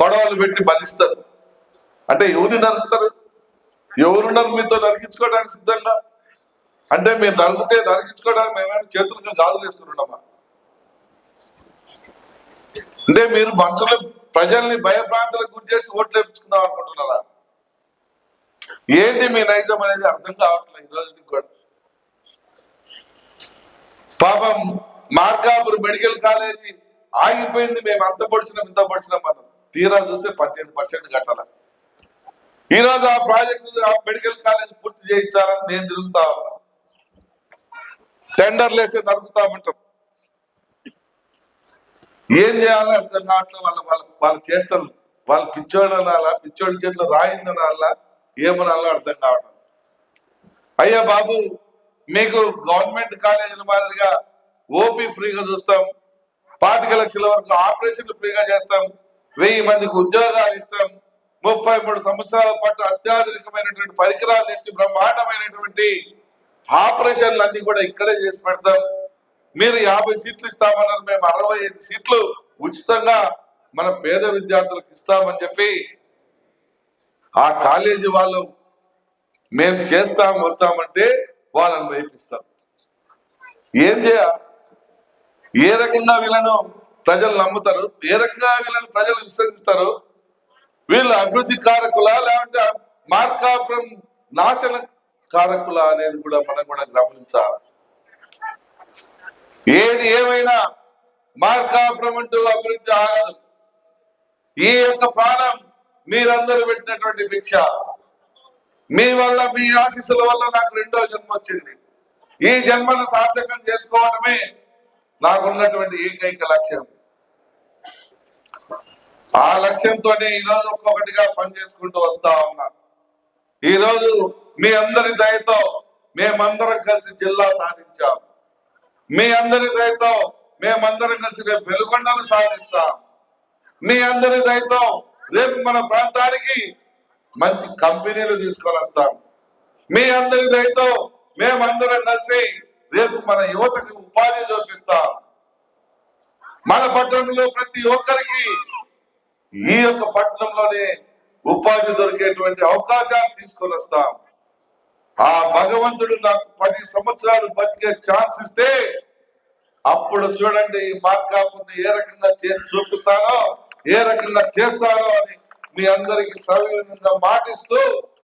కొడవలు పెట్టి బలిస్తారు. అంటే ఎవరిని నరుకుతారు? ఎవరున్నారు మీతో నరికించుకోవడానికి సిద్ధంగా? అంటే మీరు నరికితే నరికించుకోవడానికి మేమేమైనా చేతులకు గాజులు వేసుకుంటున్నామా అంటే మీరు మనుషులు ప్రజల్ని భయభ్రాంతులకు గురి చేసి ఓట్లు వేపించుకుందాం అనుకుంటున్నారా? ఏంటి మీ నైజం అనేది అర్థం కావట్లేదు ఈ రోజు కూడా. పాపం మార్కాపురం మెడికల్ కాలేజీ ఆగిపోయింది మేము అంత పొడిచినాం ఇంత పొడిచినాం మనం తీరా చూస్తే పద్దెనిమిది పర్సెంట్ కట్టాల? ఈ రోజు ఆ ప్రాజెక్టు ఆ మెడికల్ కాలేజ్ పూర్తి చేయించాలని నేను తిరుగుతా టెండర్లు వేస్తే నరుకుతామంటాం. ఏం చేయాలో అర్థం కావట్లేదు వాళ్ళ వాళ్ళ వాళ్ళు చేస్తారు వాళ్ళ పిచ్చోడు అనాలా పిచ్చోడి చేతిలో రాయిందనాలా ఏమనాలో అర్థం కావడం అయ్యా బాబు మీకు గవర్నమెంట్ కాలేజీల మాదిరిగా ఓపీ ఫ్రీగా చూస్తాం. పాతిక లక్షల వరకు ఆపరేషన్లు ఫ్రీగా చేస్తాం. వెయ్యి మందికి ఉద్యోగాలు ఇస్తాం. ముప్పై మూడు సంవత్సరాల పాటు అత్యాధునికమైనటువంటి పరికరాలు తెచ్చి బ్రహ్మాండమైనటువంటి ఆపరేషన్లు అన్ని కూడా ఇక్కడే చేసి పెడతాం. మీరు యాభై సీట్లు ఇస్తామన్నారు మేము అరవై ఐదు సీట్లు ఉచితంగా మన పేద విద్యార్థులకు ఇస్తామని చెప్పి ఆ కాలేజీ వాళ్ళు మేము చేస్తాం వస్తామంటే వాళ్ళని వైపిస్తాం ఏం చేయ ఏ రకంగా వీళ్ళను ప్రజలు నమ్ముతారు. ఏ రకంగా వీళ్ళని ప్రజలు విశ్వసిస్తారు వీళ్ళు అభివృద్ధి కారకులా లేకుంటే మార్కాపురం నాశన కారకులా అనేది కూడా మనం కూడా గమనించాలి. ఏది ఏమైనా మార్కాపురం అంటూ అభివృద్ధి ఆగదు. ఈ యొక్క ప్రాణం మీరందరూ పెట్టినటువంటి భిక్ష. మీ వల్ల మీ ఆశీస్సుల వల్ల నాకు రెండో జన్మ వచ్చింది. ఈ జన్మను సార్థకం చేసుకోవడమే నాకున్నటువంటి ఏకైక లక్ష్యం. ఆ లక్ష్యంతో ఈరోజు ఒక్కొక్కటిగా పనిచేసుకుంటూ వస్తా ఉన్నా. ఈరోజు మీ అందరి దయతో మేమందరం కలిసి జిల్లా సాధించాం. మీ అందరి దయతో మేమందరం కలిసి రేపు వెలుగొండను సాధిస్తాం. మీ అందరి దయతో రేపు మన ప్రాంతానికి మంచి కంపెనీలు తీసుకొని వస్తాం. మీ అందరి దయతో మేమందరం కలిసి రేపు మన యువతకి ఉపాధి చూపిస్తాం. మన పట్టణంలో ప్రతి ఒక్కరికి ఈ యొక్క పట్టణంలోనే ఉపాధి దొరికేటువంటి అవకాశాలు తీసుకొని వస్తాం. ఆ భగవంతుడు నాకు పది సంవత్సరాలు బతికే ఛాన్స్ ఇస్తే అప్పుడు చూడండి ఈ మార్కాపుని ఏ రకంగా చేసి చూపిస్తానో ఏ రకంగా చేస్తానో అని మీ అందరికి సవినీయంగా మాటిస్తూ